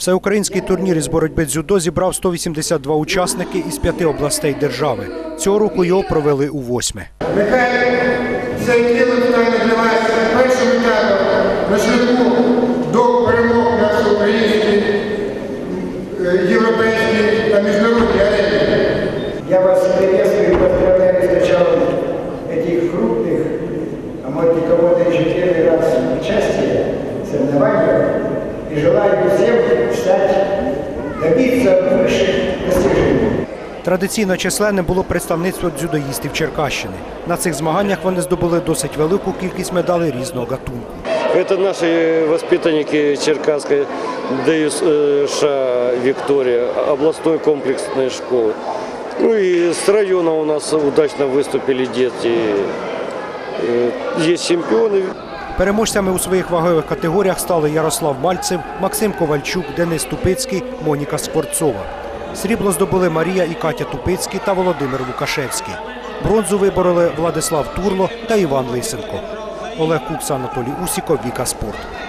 Всеукраїнський турнір із боротьби дзюдо зібрав 182 учасники із п'яти областей держави. Цього року його провели у восьми. Нехай цей тіло стане для вас першим етапом на шляху до перемог на всеукраїнській, е, європейській та міжнародній арені. Я вас приветствую и поздравляю с началом этих крупных, а может и кого-то еще первый раз участия в соревнованиях. И желаю всем стать, добиться высших достижений. Традиційно численним було представництво дзюдоїстів Черкащини. На цих змаганнях вони здобули досить велику кількість медалей різного гатунку. Это наши воспитанники Черкасской ДЮСШ «Виктория», областной комплексной школы. Ну и с района у нас удачно выступили дети. Э, Есть чемпионы. Переможцями у своїх вагових категоріях стали Ярослав Мальцев, Максим Ковальчук, Денис Тупицький, Моніка Скворцова. Срібло здобули Марія і Катя Тупицькі та Володимир Лукашевський. Бронзу вибороли Владислав Турло та Іван Лисенко. Олег Кукс, Анатолій Усіков, Віка Спорт.